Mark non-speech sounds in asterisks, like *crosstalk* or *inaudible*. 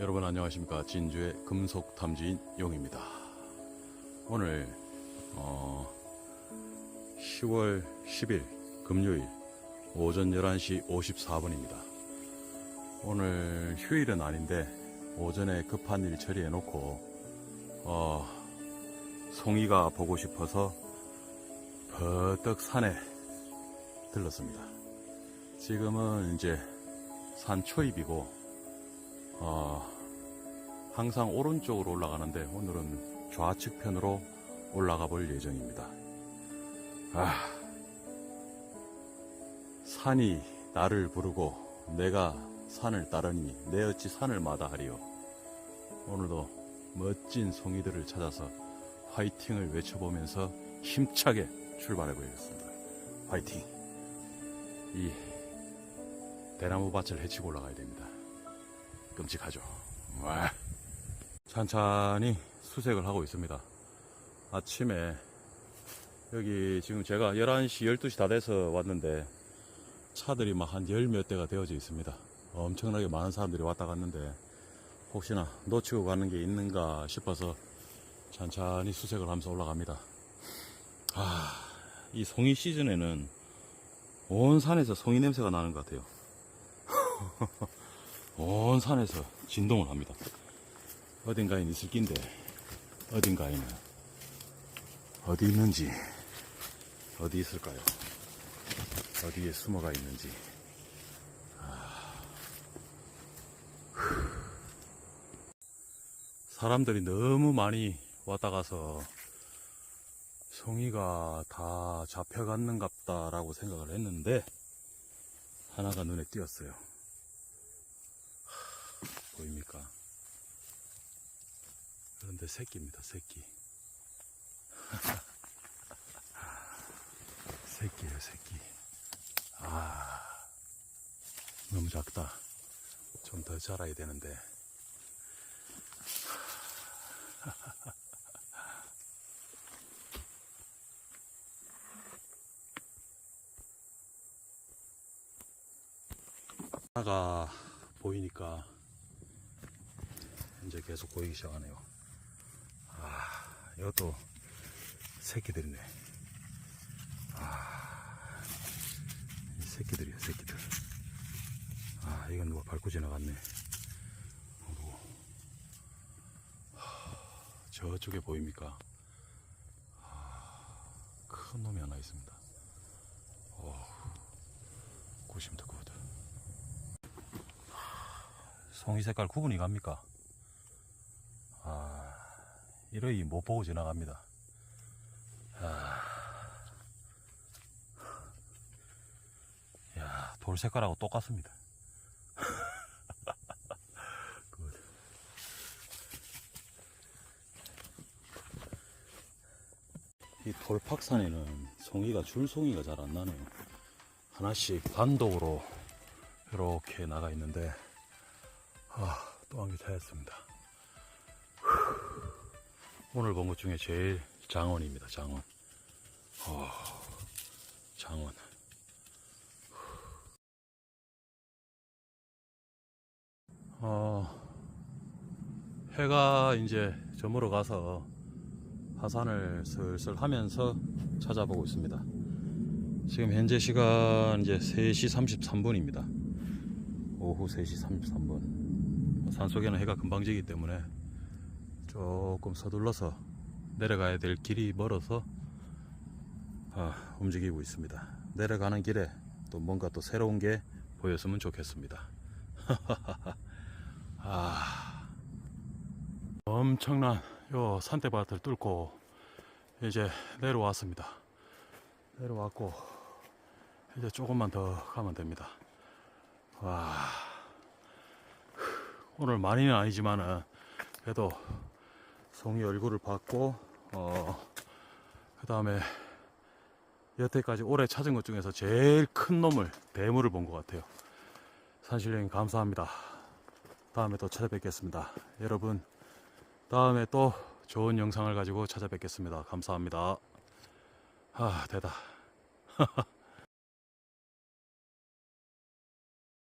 여러분 안녕하십니까 진주의 금속 탐지인 용입니다. 오늘 어, 10월 10일 금요일 오전 11시 54분입니다. 오늘 휴일은 아닌데 오전에 급한 일 처리해 놓고 어, 송이가 보고 싶어서 버뜩 산에 들렀습니다. 지금은 이제 산 초입이고 어, 항상 오른쪽으로 올라가는데 오늘은 좌측편으로 올라가 볼 예정입니다. 아, 산이 나를 부르고 내가 산을 따르니 내 어찌 산을 마다하리요. 오늘도 멋진 송이들을 찾아서 화이팅을 외쳐보면서 힘차게 출발해 보겠습니다. 화이팅! 이 대나무 밭을 헤치고 올라가야 됩니다. 끔찍하죠. 와. 찬찬히 수색을 하고 있습니다. 아침에 여기 지금 제가 11시, 12시 다 돼서 왔는데 차들이 막 한 열 몇 대가 되어져 있습니다. 엄청나게 많은 사람들이 왔다 갔는데 혹시나 놓치고 가는 게 있는가 싶어서 찬찬히 수색을 하면서 올라갑니다. 아, 이 송이 시즌에는 온 산에서 송이 냄새가 나는 것 같아요. *laughs* 온 산에서 진동을 합니다. 어딘가엔 있을 낀데 어딘가에는 어디 있는지 어디 있을까요? 어디에 숨어가 있는지 아. 사람들이 너무 많이 왔다 가서 송이가 다 잡혀갔는갑다라고 생각을 했는데 하나가 눈에 띄었어요. 보입니까? 그런데 새끼입니다, 새끼. *laughs* 새끼예요, 새끼. 아, 너무 작다. 좀 더 자라야 되는데. *laughs* 하나가 보이니까 이제 계속 보이기 시작하네요. 아, 이것도 새끼들이네. 아, 이 새끼들이야, 새끼들. 아, 이건 누가 밟고 지나갔네. 저쪽에 보입니까? 아, 큰 놈이 하나 있습니다. 어, 굿입니다, 굿. 송이 색깔 구분이 갑니까? 아, 이러이 못 보고 지나갑니다. 아, 야, 돌 색깔하고 똑같습니다. *laughs* 굿. 이 돌팍산에는 송이가 줄송이가 잘 안 나네요. 하나씩 단독으로 이렇게 나가 있는데 아, 또 한 개 찾았습니다. 오늘 본 것 중에 제일 장원입니다, 장원. 어, 장원. 어, 해가 이제 저물어 가서 하산을 슬슬 하면서 찾아보고 있습니다. 지금 현재 시간 이제 3시 33분입니다. 오후 3시 33분. 산속에는 해가 금방 지기 때문에 조금 서둘러서 내려가야 될 길이 멀어서 아, 움직이고 있습니다. 내려가는 길에 또 뭔가 또 새로운 게 보였으면 좋겠습니다. *laughs* 아, 엄청난 요 산대밭을 뚫고 이제 내려왔습니다. 내려왔고 이제 조금만 더 가면 됩니다. 와, 오늘 많이는 아니지만은 그래도 송이 얼굴을 봤고 어, 그 다음에 여태까지 올해 찾은 것 중에서 제일 큰 놈을 대물을 본 것 같아요. 산신령님 감사합니다. 다음에 또 찾아뵙겠습니다. 여러분 다음에 또 좋은 영상을 가지고 찾아뵙겠습니다. 감사합니다. 아 되다. *laughs*